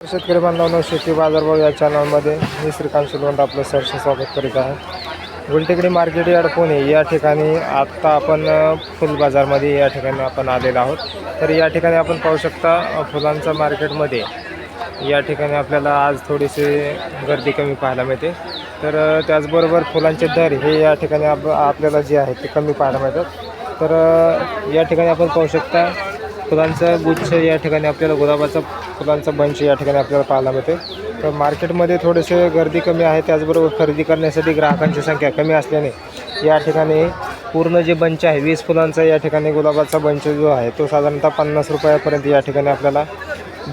शेतकरी बांधवांनो शेती बाजारभाव या चॅनलमध्ये मी श्रीकांत सुलवंत आपलं सहर्ष स्वागत करीत आहे. गुलटेकडी मार्केट यार्ड पुणे या ठिकाणी आत्ता आपण फुल बाजारमध्ये या ठिकाणी आपण आलेलो आहोत. तर या ठिकाणी आपण पाहू शकता फुलांच्या मार्केटमध्ये या ठिकाणी आपल्याला आज थोडीशी गर्दी कमी पाहायला मिळते. तर त्याचबरोबर फुलांचे दर हे या ठिकाणी आप आपल्याला जे आहे ते कमी पाहायला मिळतात. तर या ठिकाणी आपण पाहू शकता फुलांचा गुच्छ या ठिकाणी आपल्याला गुलाबाचा फुलांचा बंच या ठिकाणी आपल्याला पाहायला मिळते तर मार्केटमध्ये थोडेसे गर्दी कमी आहे त्याचबरोबर खरेदी करण्यासाठी ग्राहकांची संख्या कमी असल्याने या ठिकाणी पूर्ण जे बंच आहे वीस फुलांचा या ठिकाणी गुलाबाचा बंच जो आहे तो साधारणतः पन्नास रुपयापर्यंत या ठिकाणी आपल्याला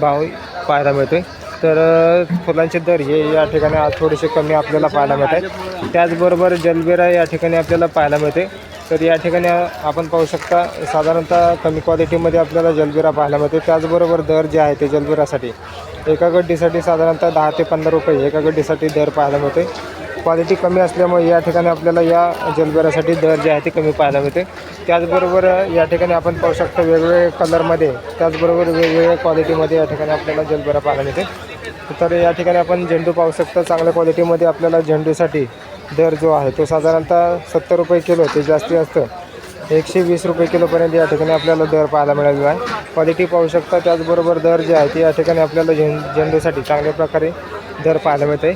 भाव पाहायला मिळतोय. तर फुलांचे दर हे या ठिकाणी आज थोडेसे कमी आपल्याला पाहायला मिळत आहेत. त्याचबरोबर जलबेरा या ठिकाणी आपल्याला पाहायला मिळते तर या ठिकाणी आपण पाहू शकता साधारणतः कमी क्वालिटीमध्ये आपल्याला जलबिरा पाहायला मिळते. त्याचबरोबर दर जे आहे ते जलबिरासाठी. एका गड्डीसाठी साधारणतः दहा ते पंधरा रुपये एका गड्डीसाठी दर पाहायला मिळते. क्वालिटी कमी असल्यामुळे या ठिकाणी आपल्याला या जलबेरासाठी दर जे आहे ते कमी पाहायला मिळते. त्याचबरोबर या ठिकाणी आपण पाहू शकतो वेगवेगळे कलरमध्ये त्याचबरोबर वेगवेगळ्या क्वालिटीमध्ये या ठिकाणी आपल्याला जलबिरा पाहायला मिळते. तर या ठिकाणी आपण झेंडू पाहू शकतो. चांगल्या क्वालिटीमध्ये आपल्याला झेंडूसाठी दर जो आहे तो साधारणतः सत्तर रुपये किलो ते जास्ती असतं. एकशे वीस रुपये किलोपर्यंत या ठिकाणी आपल्याला दर पाहायला मिळालेला आहे. क्वालिटी पाहू शकता. त्याचबरोबर दर जे आहे ते या ठिकाणी आपल्याला झें झेंडूसाठी चांगल्या प्रकारे दर पाहायला मिळते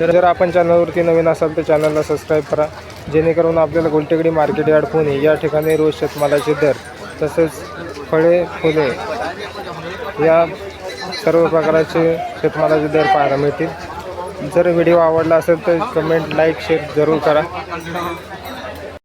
तर जर आपण चॅनलवरती नवीन असाल तर चॅनलला सबस्क्राईब करा. जेणेकरून आपल्याला गुलटेकडी मार्केट यार्ड पुणे या ठिकाणी रोज शेतमालाचे दर तसेच फळे फुले या सर्व प्रकारचे शेतमालाचे दर पाहायला मिळतील. जर व्हिडिओ आवडला असेल तर कमेंट लाईक शेअर जरूर करा.